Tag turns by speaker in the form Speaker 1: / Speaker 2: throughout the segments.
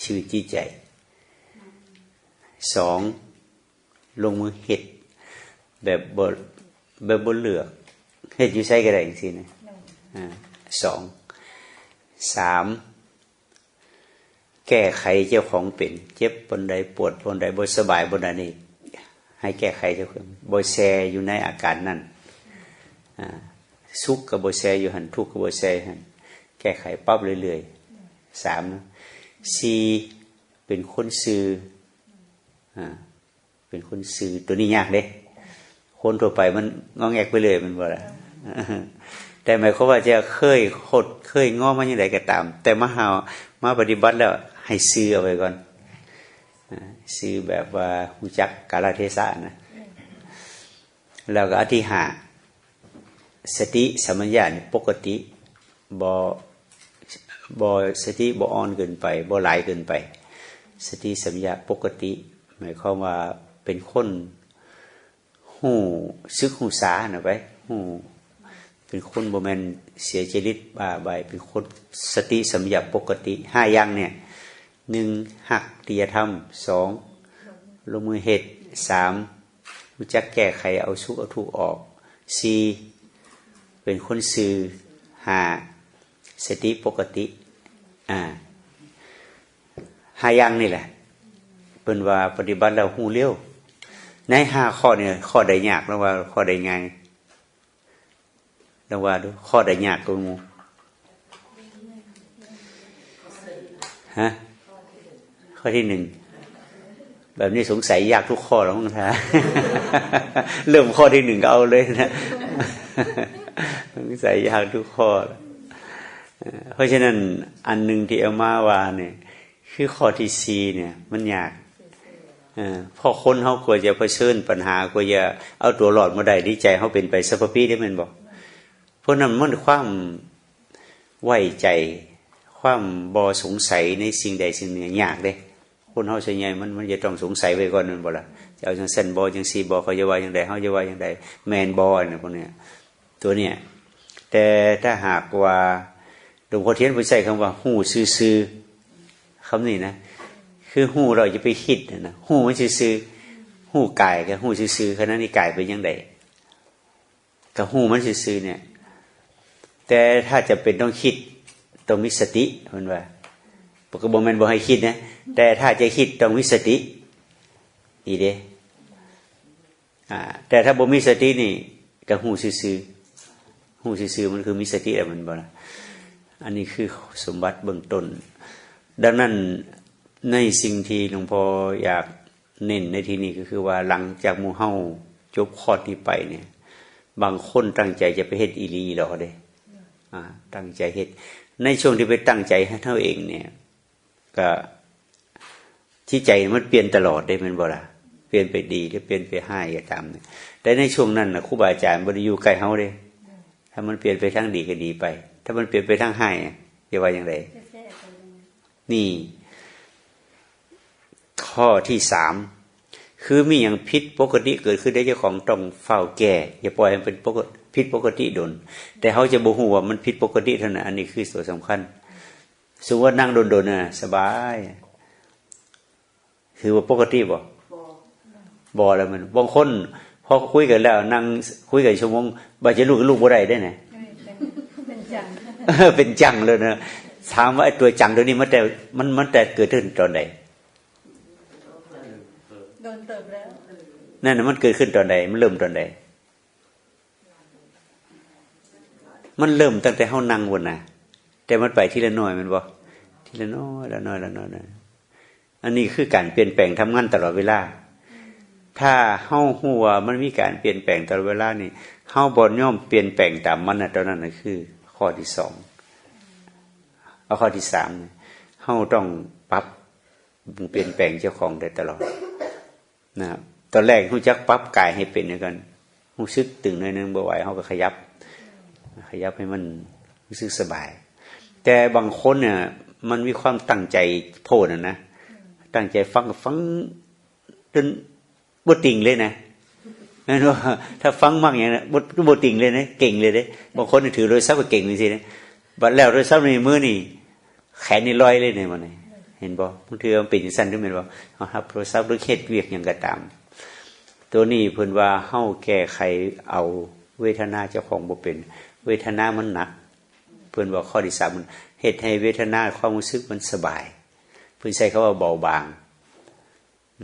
Speaker 1: ชีวิตจิตใจสองลงมือเฮ็ดแบบบแบบบนเหลือกเฮ็ดอยู่ใช้ก็ได้จริงๆนะสองสามแก้ไขเจ้าของเป็น เจ็บบนใดปวดบนใดบ่สบายบนใดนี่ให้แก้ไขเจ้าของบ่แซอยู่ในอาการนั้นอ่าสุขกับบ่แซอยู่หันทุกข์กับบ่แซหันแก้ไขปั๊บเรื่อยๆสามนะ สี่เป็นคนซื่ออ่าเป็นคนซื่อตัวนี้ยากเด้คนทั่วไปมันงอแงกไปเลยมันบ่ละแต่หมายความว่าจะเคยโคดเคยง้อมาอย่างไรก็ตาม แต่มาหามาปฏิบัติแล้ว ให้ซื้อเอาไว้ก่อนซื้อแบบว่าหูจักกาลเทศะนะแล้วก็อธิหาสติสมัญญานี่ปกติบ บอสติบออ่อนเกินไปบอหลายเกินไป สติสัมยาปกติ หมายความว่าเป็นคนหูซึกหูสาหน่ะไปหูเป็นคนโบแมนเสียจริตบาใบเป็นคนสติสัมยาปกติห้าอย่างเนี่ยหนึ่งหักติยธรรมสองลงมือเหตุสามรู้จักแก้ไขเอาสุขเอาทุกออกสี่เป็นคนซื่อห้า สติปกติ อ่าห้าย่างนี่แหละเป็นว่าปฏิบัติแล้วหูเลี้ยวในห้าข้อเนี่ย ข้อใดยากแล้วว่า ข้อใดง่ายแล้วว่าดูข้อใดยากตัวงูฮะข้อที่หนึ่งแบบนี้สงสัยยากทุกข้อแล้วมั้งท่าเริ่มข้อที่หนึ่งก็เอาเลยนะสงสัยยากทุกข้อ เพราะฉะนั้นอันหนึ่งที่เอามาว่าเนี่ยคือข้อที่สีเนี่ย มันยากอพอคนเขากลัวจะเผชิญปัญหากลัวจะเอาตัวรอดมาได้ดีใจเขาเป็นไปสัพพีได้มันบอกเพราะนั้นมันความไว้ใจ ความบอสงสัยในสิ่งใดสิ่งหนึ่งยากเด้คนเขาส่วนใหญ่มันมันจะต้องสงสัยไว้ก่อนนั่นบ่ละจะเอาจังเส้นบอจังซีบอเขาจะว่าอย่างใดเขาจะว่าอย่างใดแมนบอเนี่ยพวกเนี้ยตัวเนี้ยแต่ถ้าหากว่า ลวงพ่อเทียนไปใช้คำว่า หูซื่อๆคำนี้นะ คือหูเราจะไปคิดนะหูมันซื่อๆหูกายกับหูซื่อๆขณะนี้กายเป็นยังไงกับหูมันซื่อๆเนี่ย แต่ถ้าจะเป็นต้องคิดต้องมีสติมันว่าปกติบมันบอกให้คิดนะแต่ถ้าจะคิดต้องมีสติดีเด้อแต่ถ้าบ่มีสตินี่กับหูซื่อๆหูซื่อๆมันคือมีสติแต่มันบ่ละ อันนี้คือสมบัติเบื้องต้น ดังนั้นในสิ่งที่หลวงพ่ออยากเน้นในที่นี้ก็คือว่าหลังจากมูเฮาจบข้อนี้ไปเนี่ย บางคนตั้งใจจะไปเฮ็ดอีหลีหรอเด้อตั้งใจเฮ็ด ในช่วงที่ไปตั้งใจให้เท่าเองเนี่ย ก็ที่ใจมันเปลี่ยนตลอดได้มันบ่ล่ะเปลี่ยนไปดีหรือเปลี่ยนไปให้ก็ตามแต่ในช่วงนั้นนะครูบาอาจารย์บริยูใกล้เฮาเด้ถ้ามันเปลี่ยนไปทางดีก็ดีไป ถ้ามันเปลี่ยนไปทางให้จะว่าอย่างไร นี่ ข้อที่สามคือมีอย่างพิษปกติเกิดขึ้นได้เจ้าของต้องเฝ้าแก่อย่าปล่อยให้มันเป็นปกติผิดปกติโดน แต่เขาจะบูฮูว่ามันผิดปกติเท่านั้นอันนี้คือส่วนสำคัญสมมติว่านั่งโดนๆน่ะสบายคือว่าปกติบ่บอแล้วมันบางคนพอคุยกันแล้ว นั่งคุยกันชั่วโมงบาดจะลูกกับลูกบ่ได้ได้ไง
Speaker 2: เป็นจัง
Speaker 1: เออเป็นจังเลยนะถามว่าไอ้ตัวจังตัวนี้มันแต่มันมันแต่เกิดขึ้นตอนไหน
Speaker 2: โดนเติบแล้ว
Speaker 1: นั่นน่ะมันเกิดขึ้นตอนไหนมันเริ่มตอนไหนมันเริ่มตั้งแต่เฮานั่งบนน่ะแต่มันไปทีละน้อยมันบ่ทีละน้อยละน้อยละน้อยนะอันนี้คือการเปลี่ยนแปลงทำงานตลอดเวลา ถ้าเฮาฮู้ว่ามันมีการเปลี่ยนแปลงตลอดเวลานี่เฮาบ่ย่อมเปลี่ยนแปลงตามมันน่ะตอนนั้นน่ะคือ ข้อที่สองเอาข้อที่สามเนี่ยเฮาต้องปรับเปลี่ยนแปลงเจ้าของได้ตลอดนะครับตอนแรกรู้จักปรับกายให้เป็นอย่างกันรู้สึกตึงหน่อยนึงบ่ไหวเฮาก็ขยับ ขยับให้มันรู้สึกสบาย แต่บางคนเนี่ย มันมีความตั้งใจโพดนะนะตั้งใจฟังก็ฟังจนบ่ติงเลยนะ นั่นว่าถ้าฟังมากอย่างนี้บ่บ่ติ่งเลยนะเก่งเลยเด้บางคนถือโดยซับก็เก่งจริงๆนะบัดแล้วโดยซ้ำในมือนี่ แขนนี่ลอยเลยเนี่ยมันนี่เห็นบ่บางทีมันเป็นสั่นด้วยม่นบ่เฮารับโทรศัพท์หรือเฮ็ดเวียกหยังก็ตาม ตัวนี้เพิ่นว่าเฮาแก้ไขเอาเวทนาเจ้าของบ่เป็น เวทนามันหนัก เพิ่นว่าข้อที่สามมันเฮ็ดให้เวทนาความรู้สึกมันสบาย เพิ่นใช้คำว่าเบาบาง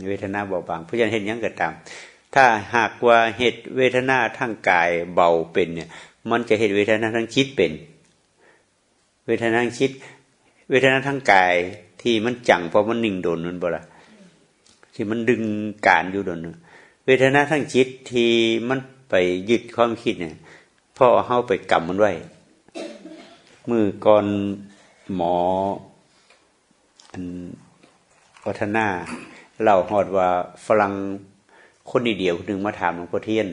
Speaker 1: เวทนาเบาบางเพราะฉะนั้นเฮ็ดหยังก็ตาม ถ้าหากว่าเหตุเวทนาทางกายเบาเป็นเนี่ย มันจะเหตุเวทนาทางจิตเป็น เวทนาทางจิตเวทนาทางกายที่มันจังเพราะมันนิ่งโดนนั่นบ่ละที่มันดึงการอยู่โดนน่ะเวทนาทางจิตที่มันไปยึดความคิดเนี่ยพ่อเฮาไปกำมันไว้มือก่อนหมออันวัฒนาเล่าฮอดว่าฝรั่ง คนเดียวคนหนึ่งมาถามหลวงพ่อเทียน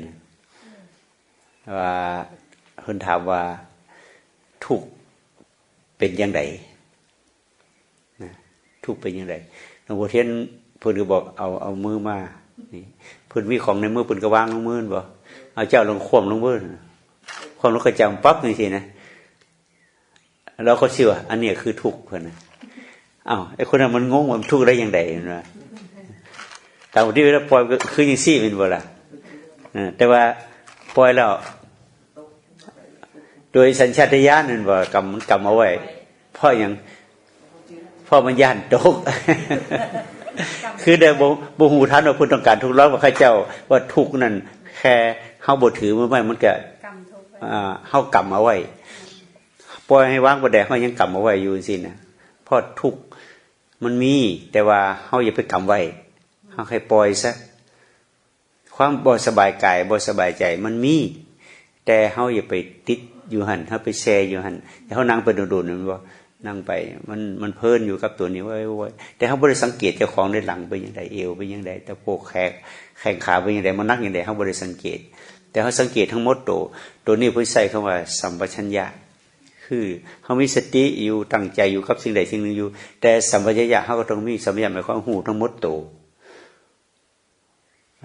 Speaker 1: ว่าเพิ่นถามว่าทุกเป็นยังไงนะทุกเป็นยังไงหลวงพ่อเทียนเพิ่นก็บอกเอาเอามือมานี่เพิ่นมีของในมือเพิ่นก็วางลงมือบ่เอาเจ้าลงข่มลงมือข่วมลงกระจำปั๊บนี่สินะเราก็เชื่ออันนี้คือทุกข์เพิ่นนะอ้าวไอ้คนนั้นมันงงว่ามันทุกข์ได้ยังไงนะ แต่ที่เวลาปล่อยก็คือยังซี่เป็นบ่ล่ะเออแต่ว่าปล่อยแล้วโดยสัญชาตญาณนั่นว่ากำมันกำเอาไว้เพราะอย่างเพราะมันย่านตก คือเดิมบ่หูทันว่าคุณต้องการทุกข์ร้อนว่าข้าเจ้า ว่าทุกข์นั่นแค่เฮาบ่ถือมันไว้มันก็
Speaker 2: กรรมทุกข์ไว้
Speaker 1: อ่าเฮากำเอาไว้ปล่อยให้ว่างบ่ได้เฮายังกำเอาไว้อยู่สินะเพราะทุกข์มันมีแต่ว่าเฮาอย่าไปกำไว้ เฮาให้ปล่อยซะความบ่สบายกายบ่สบายใจมันมี แต่เฮาอย่าไปติดอยู่หันเฮาไปแช่อยู่หันเฮานั่งไปโดดๆนั่นบ่นั่งไป มันมันเพลินอยู่กับตัวนี้ไว้ไแต่เฮาบ่ได้สังเกตเจ้าของในหลังเป็นจังไดเอวเป็นจังไดตะโพกแขกแข้งขาเป็นจังไดมันนักจังไดเฮาบ่ได้สังเกต แต่เขาสังเกตทั้งหมดตัวตัวนี้พื่อใส่คำว่าสัมปชัญญะ คือเขามีสติอยู่ตั้งใจอยู่กับสิ่งใดสิ่งหนึ่งอยู่ แต่สัมปชัญญะเขาก็ต้องมีสัมปชัญญะหมายความหูทั้งหมดตัว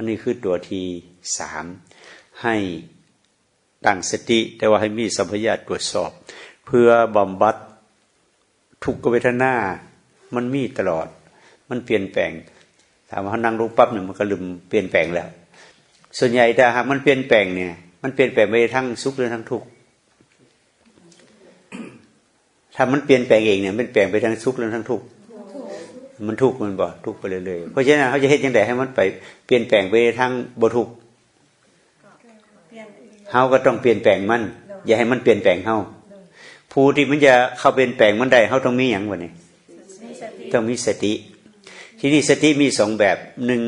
Speaker 1: อันนี้คือตัวที่สามให้ตั้งสติ แต่ว่าให้มีสัมปชัญญะตรวจสอบ เพื่อบำบัดทุกขเวทนา มันมีตลอด มันเปลี่ยนแปลงถามว่านั่งลงปั๊บหนึ่งมันก็ลืมเปลี่ยนแปลงแล้ว ส่วนใหญ่ถ้าหากมันเปลี่ยนแปลงเนี่ย มันเปลี่ยนแปลงไปทั้งสุขหรือทั้งทุกข์ถ้ามันเปลี่ยนแปลงเองเนี่ยมันเปลี่ยนไปทั้งสุขหรือทั้งทุกข์ มันทุกข์มันบ่ทุกข์ไปเรื่อยๆเพราะฉะนั้นเขาจะเฮ็ดยังไงให้มันไปเปลี่ยนแปลงไปทั้งบ่ทุกข์
Speaker 2: เปลี่ยน
Speaker 1: เฮาก็ต้องเปลี่ยนแปลงมัน อย่าให้มันเปลี่ยนแปลงเฮาผู้ที่มันจะเข้าเปลี่ยนแปลงมันได้เฮาต้องมีหยังวะนี่
Speaker 2: มีสติ
Speaker 1: ต้องมีสติ ที่นี่สติมีสองแบบหนึ่ง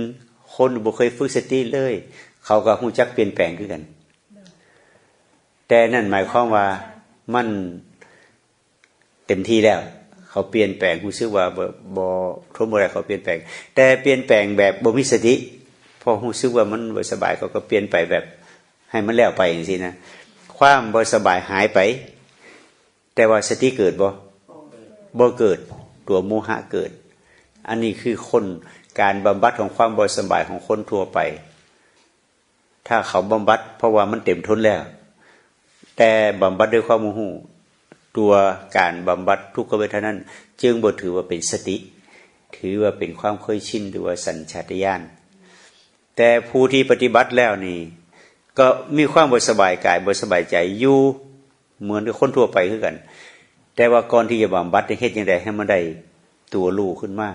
Speaker 1: คนบ่เคยฝึกสติเลย เขาก็หูจักเปลี่ยนแปลงคือกัน แต่นั่นหมายความว่ามันเต็มที่แล้ว เขาเปลี่ยนแปลงรู้สึกว่าบ่บ่ทนบ่ได้เขาเปลี่ยนแปลง แต่เปลี่ยนแปลงแบบบ่มีสติพอรู้สึกว่ามันบ่สบายเขาก็เปลี่ยนไปแบบให้มันแล้วไปอย่างนี้นะความบ่สบายหายไป แต่ว่าสติเกิดบ่บ่เกิดตัวโมหะเกิด อันนี้คือคนการบำบัดของความบ่สบายของคนทั่วไป ถ้าเขาบำบัด เพราะว่ามันเต็มทุนแล้ว แต่บำบัดด้วยความโมโห ตัวการบำบัดทุกขเวทนานั้น จึงบ่ถือว่าเป็นสติ ถือว่าเป็นความเคยชินหรือว่าสัญชาตญาณแต่ผู้ที่ปฏิบัติแล้วนี่ ก็มีความบสบายกายบสบายใจอยู่เหมือนกับคนทั่วไปคือกัน แต่ว่าก่อนที่จะบำบัดจะเฮ็ดยังไงให้มันได้ตัวรูขึ้นมา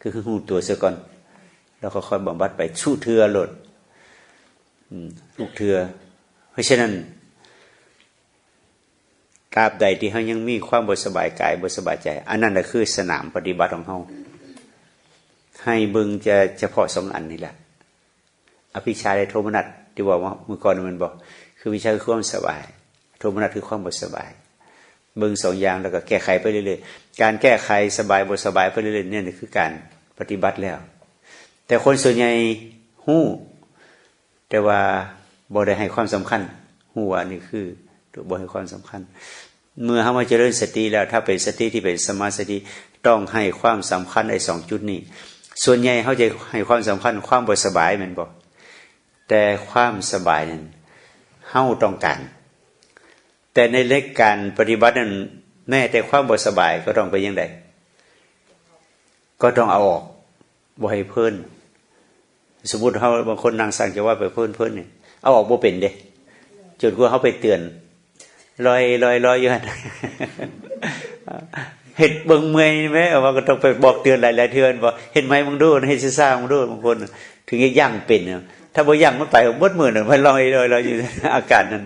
Speaker 1: คือคือหูตัวเสียก่อน แล้วค่อยบำบัดไปสู้เทือหลดลูกเทือ เพราะฉะนั้น ตราบใดที่เขายังมีความบสบายกายบสบายใจ อันนั้นแหละคือสนามปฏิบัติของเขาให้บึงจะเฉพาะสองอันนี่แหละ อภิชาและโทมนัสที่บอกว่าเมื่อก่อนมันบอก คือวิชาคือความสบาย โทมนัสคือความบสบายบิ่งสองอย่างแล้วก็แก้ไขไปเรื่อยๆการแก้ไขสบายบสบายไปเรื่อยๆเนี่ยคือการปฏิบัติแล้ว แต่คนส่วนใหญ่หู้ แต่ว่าบ่ได้ให้ความสำคัญหูว่านี่คือ ตัวบ่ให้ความสำคัญ เมื่อเขามาเจริญสติแล้ว ถ้าเป็นสติที่เป็นสมาสติต้องให้ความสำคัญไอ้สองจุดนี้ ส่วนใหญ่เขาจะให้ความสำคัญ ความบสบายมันบอกแต่ความสบายนั้นเฮาต้องการแต่ในเล็กการปฏิบัตินั้นแม้แต่ความบสบายก็ต้องไปยังไงก็ต้องเอาออกบ่ให้เพิ่นสมมติเขาบางคนนางสั่งจะว่าไปเพิ่นเพิ่นเนี่ยเอาออกบ่เป็นเด้จนกว่าเขาไปเตือน ลอยลอยลอยอยู่หันเห็ดเบิ่งเมื่อยไหมว่าก็ต้องไปบอกเตือนหลายๆเทือนบอกเห็นไหมมึงดูเห็ดซ่ามึงดูบางคน ถึงจะย่างเป็นเนี่ยถ้าบ่ย่างมันไปเบดมือน่ะมันลอยลอยลอยอยู่ในอากาศนั้น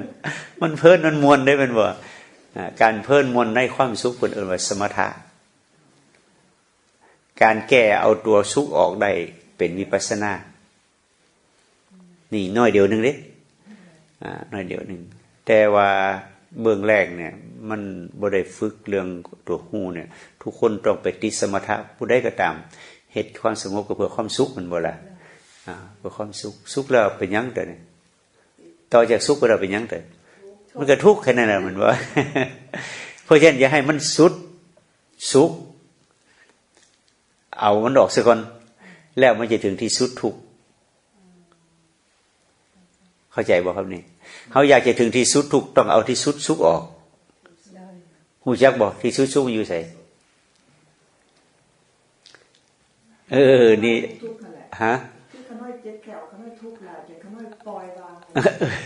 Speaker 1: มันเพลินมันมวนได้เป็นบ่อ่าการเพลินมวนในความสุขคนอื่นว่าสมถะการแก้เอาตัวสุขออกได้เป็นวิปัสนา นี่น้อยเดียวหนึ่งเด้อ่น้อยเดียวหนึ่งแต่ว่า เบื้องแรกเนี่ย มันบ่ได้ฝึกเรื่องตัวหูเนี่ย ทุกคนต้องไปติสมถะผู้ใดก็ตามเหตุความสงบก็เพื่อความสุขมันบ่ละเพื่อความสุขสุขแล้วเป็นยังแต่เนี่ยต่อจากสุขก็เราเป็นยังแต่มันก็ทุกข์แค่นั้นแหละมันว่าเพราะฉะนั้นอย่าให้มันสุดสุข เอามันออกซะก่อนแล้วมันจะถึงที่สุดทุกข์เข้าใจบ่ครับนี่ เขาอยากจะถึงที่สุดทุกข์ต้องเอาที่สุดสุขออก
Speaker 2: ได้
Speaker 1: หูจักบอกที่สุดสุขมันอยู่ใส่เออ นี่
Speaker 3: ทุกข์นั่นแหละ
Speaker 1: ฮะ
Speaker 3: ที่ขน้อยเจ็บแขวขน้อยทุกข์แหละเจ็บขน้อยปล่อยวาง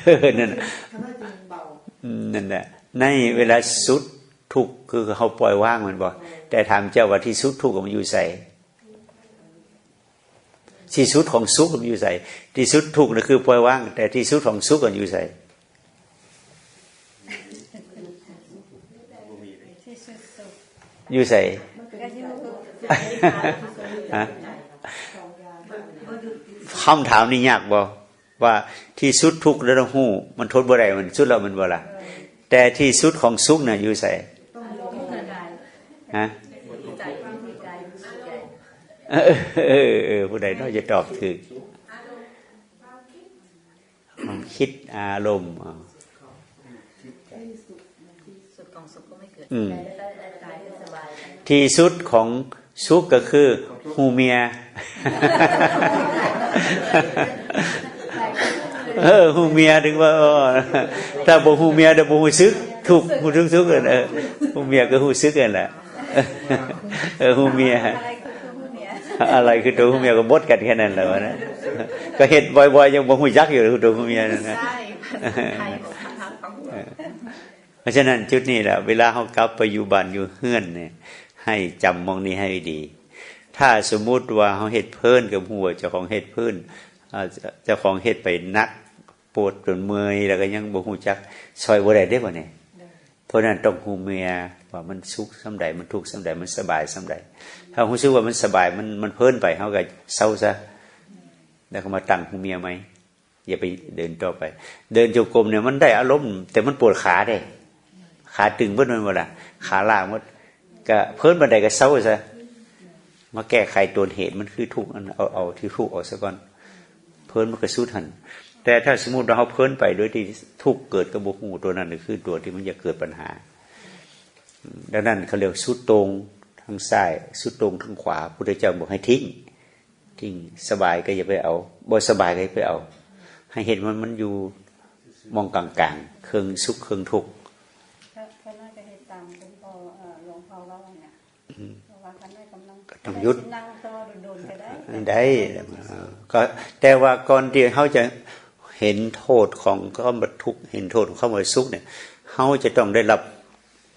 Speaker 1: เออนั่นน่ะ
Speaker 3: ขน้อยจึงเบา
Speaker 1: อืมนั่นแหละในเวลาสุดทุกข์คือเขาปล่อยว่างมันบอกแต่ถามเจ้าว่าที่สุดทุกข์มันอยู่ใส่ ที่สุดของสุขมันอยู่ใส่ที่สุดทุกข์นั่คือปล่อยว่าง แต่ที่สุดของสุขมันอยู่ใส่อยู่ใส่
Speaker 2: ก็อ
Speaker 3: งอย่าง
Speaker 1: คำถามนี่ยากบ่ว่าที่สุดทุกข์แล้วหู้มันทนบ่ได้มันสุดแล้วมันบ่ละแต่ที่สุดของสุขน่ะอยู่ใส่ฮะ เออเออเออผู้ใดน่าจะตอบถือความคิดอารมณ์อ่า
Speaker 4: สุดของสุขก็ไม่เกิด
Speaker 1: อืม
Speaker 4: ได้ได้กายที่สบาย
Speaker 1: ที่สุดของสุขก็คือหูเมีย เออหูเมียถึงว่าเออถ้าบ่หูเมียเดี๋ยวบ่หูซึกถูกหูซึกซึกกันเออหูเมียก็หูซึกกันแหละเออหูเมีย
Speaker 2: อะไรคือตัวผู้เมีย
Speaker 1: อะไรคือตัวหูเมียก็บดกันแค่นั้นแหละวะนะก็เห็นบ่อยๆยังบ่หูจักอยู่ตัวหูเมียนั่นนะ
Speaker 4: ใช่ไทยของทางของ
Speaker 1: เพราะฉะนั้นจุดนี้แหละเวลาเขากลับไปอยู่บ้านอยู่เฮือนเนี่ย ให้จำมองนี้ให้ดี ถ้าสมมุติว่าเขาเฮ็ดเพิ่นกับหัวเจ้าของเฮ็ดเพิ่นอ่าเจ้าของเฮ็ดไปนักปวดจนเมื่อยแล้วก็ยังบ่ฮู้จักซอยบ่ได้เด้บ่เนี่ยเพราะฉะนั้นต้องฮู้เมีย ว่ามันสุขสำใดมันทุกข์สำใดมันสบายสำใดถ้าฮู้สึกว่ามันสบายมันมันเพิ่นไปเฮาก็เศร้าซะแล้วก็มาตั้งฮู้เมียไหมอย่าไปเดินต่อไป เดินจงกรมเนี่ยมันได้อารมณ์แต่มันปวดขาเด้ ขาตึงเบิ้ลมันหมดอะขาล่างหมดก็เพิ่นบันไดก็เศร้าซะมาแก้ไขตัวเหตุมันคือทุกข์อันเอาเอาที่ทุกข์ออกซะก่อน เพิ่นมันก็สู้ทันแต่ถ้าสมมติเราเพิ่นไปโดยที่ทุกข์เกิดกับบุหูตัวนั้นคือตัวที่มันจะเกิดปัญหา ดังนั้นเขาเรียกสุดตรงทางซ้ายสุดตรงทางขวาพุทธเจ้าบอกให้ทิ้งทิ้งสบายก็อย่าไปเอาบ่สบายก็อย่าไปเอา ให้เห็นมันมันอยู่มองกลางๆเครื่องสุขเครื่องทุกข์
Speaker 2: ก็ก็น่าจะให้ตามหลวงพ่อเอ่อหลวงพ่อว่าเนี่ยเพราะว่าคันได้กำลัง
Speaker 1: ต้องหยุด
Speaker 2: นั่งต่อโดนๆก็ได้
Speaker 1: ได้ก็แต่ว่าก่อนที่เขาจะเห็นโทษของข้ามทุกข์เห็นโทษของข้ามสุขเนี่ยเขาจะต้องได้รับ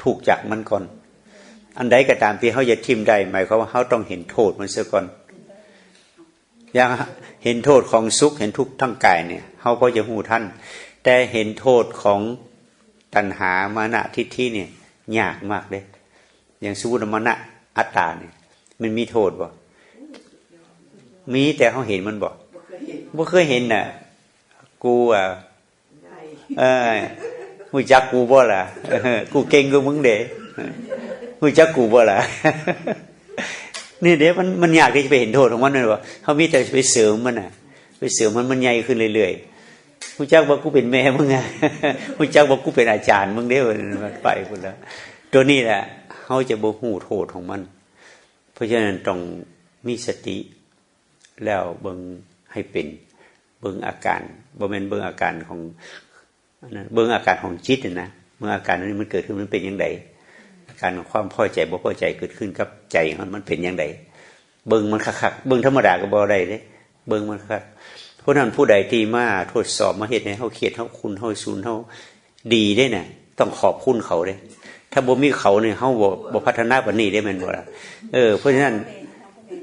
Speaker 1: ถูกจากมันก่อน อันใดก็ตามที่เขาจะทิมได้หมายความว่าเขาต้องเห็นโทษมันเสียก่อน อย่างเห็นโทษของสุขเห็นทุกข์ทั้งกายเนี่ยเขาก็จะหูท่าน แต่เห็นโทษของตัณหามานะทิฏฐิเนี่ยยากมากเลย อย่างสมมุตมานะอัตตาเนี่ยมันมีโทษบ่มีแต่เขาเห็นมันบ่
Speaker 3: เคยเห็น
Speaker 1: บ่เคยเห็นน่ะ กูอะเออ หูจักกูบ่ล่ะกูเก่งกว่ามึงเด้หูจักกูบ่ล่ะนี่เดี๋ยวมันมันอยากที่จะไปเห็นโทษของมันเลยว่าเขามีแต่ไปเสริมมันน่ะ ไปเสริมมันมันใหญ่ขึ้นเรื่อยๆหูจักว่ากูเป็นแม่มึงอะหูจักว่ากูเป็นอาจารย์มึงเด้อมันไปพุ่นแล้วตัวนี้แหละเขาจะบ่ฮู้โทษของมัน เพราะฉะนั้นต้องมีสติแล้วเบิ่งให้เป็น เบิ่งอาการบ่แม่นเบิ่งอาการของ เบิ่งอาการของจิตนะเมื่ออาการนั้นมันเกิดขึ้นมันเป็นอย่างไรอาการของความพอใจบ่พอใจเกิดขึ้นกับใจมันมันเป็นอย่างไรเบิ่งมันคักๆเบิ่งธรรมดาก็บ่ได้เด้เบิ่งมันคักเพราะนั้นผู้ใดที่มาทดสอบมาเฮ็ดให้เฮาเครียดเฮาคุณเฮาสูนเฮาดีได้น่ะต้องขอบคุณเขาเด้ถ้าบ่มีเขาเนี่ยเฮาบ่บพัฒนาปนนี้ได้ม่นบ่ละเออเพราะฉะนั้น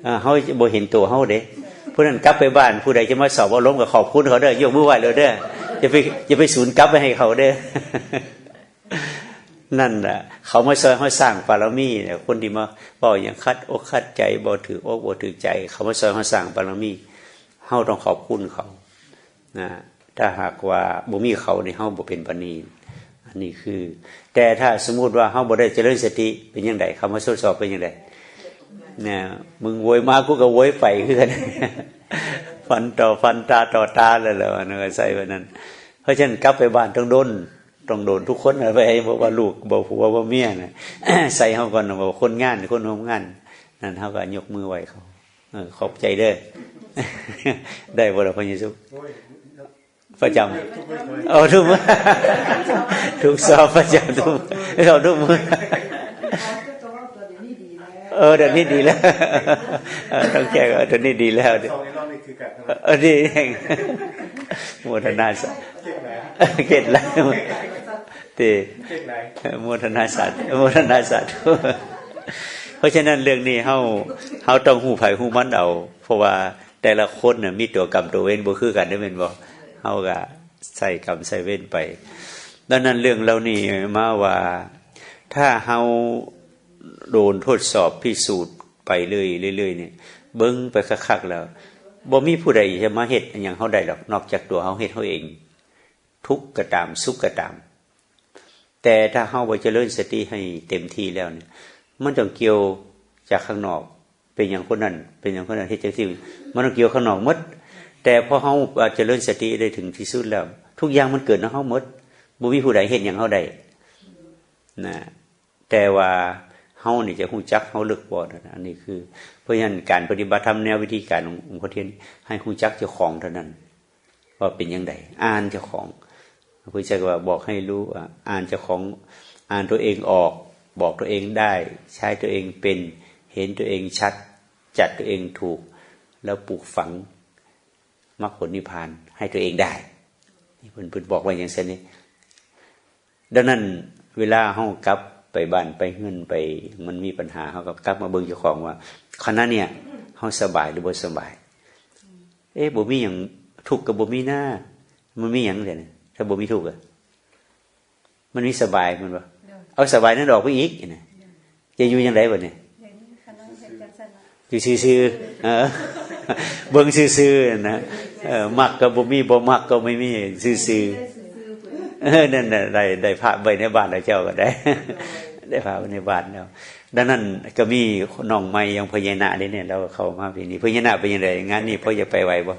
Speaker 1: อ่าเฮาบ่เห็นตัวเฮาเด้เพราะฉะนั้นกลับไปบ้านผู้ใดจะมาสอบว่าล้มก็ขอบคุณเขาเด้อยกมือไหว้เลยเด้อ อย่าไปอย่าไปสูญกลับไปให้เขาเด้อนั่นแหละเขาไมาซอยเขาสร้างบารมีเนี่ยคนที่มาบอกอย่างคัดอกคัดใจบ่ถืออกบ่ถือใจ เขาไมาซอยเขาสร้างบารมีเฮาต้องขอบคุณเขานะถ้าหากว่าบ่มีเขาในเฮาบ่เป็นปานนี้อันนี้คือ แต่ถ้าสมมุติว่าเฮาบ่ได้เจริญสติเป็นจังไดคำว่าทดสอบเป็นจังไดเนี่ยมึงโวยมากูก็โวยไปคือกัน ฟันต่อฟันตาต่อตาเลยแหละว่านั่นก็ใส่ไว้นั้น เพราะฉะนั้นกลับไปบ้านต้องโดนต้องโดนทุกคนนะไปให้บอกว่าลูกบอกผัวว่าเมียนะใส่เขาก่อนนะบอกคนงานคนทำงาน นั่นเขาก็ยกมือไหวเขาเออขอบใจเด้อได้บ่ล่ะพระเยซูประจำเอาทุกมื้อทุกสอบประจำทุกเอาทุกมื้อ
Speaker 3: เอ
Speaker 1: อเดี๋ยวนี้ดีแล้วต้องแก้ก็เดี๋ยวนี้ดีแล้วเดี๋ยว
Speaker 5: สองในรอบนี้คือกันใช่ไหม
Speaker 1: เออดีเองโมทนาสา
Speaker 5: เก่งไหน
Speaker 1: เก็ดแล้วตี
Speaker 5: เก่งไหน
Speaker 1: โมทนาสาธุโมทนาสาธุเพราะฉะนั้นเรื่องนี้เฮาเฮาต้องหูไผหูมันเอา เพราะว่าแต่ละคนน่ะมีตัวกรรมตัวเว้นบ่คือกันได้แม่นบ่เฮาก็ใส่กรรมใส่เว้นไปดังนั้นเรื่องเหล่านี้มาว่า ถ้าเฮา โดนทดสอบพิสูจน์ไปเรื่อยๆเรื่อยเนี่ยเบิ่งไปคักๆแล้วบ่มีผู้ใดจะมาเฮ็ดอย่างเฮาได้หรอกนอกจากตัวเฮาเฮ็ดเฮาเอง ทุกข์ก็ตามสุขก็ตาม แต่ถ้าเฮาบ่เจริญสติให้เต็มที่แล้วเนี่ย มันต้องเกี่ยวจากข้างนอก เป็นอย่างคนนั้น เป็นอย่างคนนั้นเฮ็ดจังซี่มันต้องเกี่ยวข้างนอกมด แต่พอเฮาเจริญสติได้ถึงที่สุดแล้ว ทุกอย่างมันเกิดในเฮาหมดบ่มีผู้ใดเฮ็ดหยังเฮาได้นะแต่ว่าานี่จะฮู้จักเฮาลึกบ่อันนี้คือ เพราะฉะนั้นการปฏิบัติธรรมแนววิธีการขององค์พระเทียนให้ฮู้จักเจ้าของเท่านั้นว่าเป็นยังไงอ่านเจ้าของพระพุทธเจ้าก็ว่าบอกให้รู้ว่าอ่านเจ้าของอ่านตัวเองออก บอกตัวเองได้ ใช้ตัวเองเป็นเห็นตัวเองชัด จัดตัวเองถูก แล้วปลูกฝังมรรคผลนิพพานให้ตัวเองได้นี่เพิ่นเพิ่นบอกไว้อย่างเช่นนี้ดังนั้นเวลาเฮากลับ ไปบ้านไปเงินไป มันมีปัญหาเฮาก็กลับมาเบิ่งเจ้าของว่าคณะเนี่ยเฮาสบายหรือบ่สบาย เอ๊ะบ่มีหยังทุกกับบ่มีหน้า มันมีหยังเลยถ้าบ่มีทุกอะมันมีสบายมันบ่เอาสบายนั่นดอกไปอีกนะจะอยู่ยังไงบ่เนี่ย
Speaker 2: เดี๋ยวะเนน่ะ
Speaker 1: อยู่ซื่อๆเออเบิ่งซื่อๆนะเออมักก็บ่มีบ่มักก็ไม่มีซื่อๆ นั่นน่ะได้ได้พระไว้ในบ้านแล้วเจ้าก็ได้ ได้พระไว้ในบ้านแล้วดังนั้นก็มีน้องใหม่อยังพญานาคเด้เนี่ยเราเข้ามาปีนี้พญานาคเป็นยังไงงานนี้พ่อจะไปไหวบ่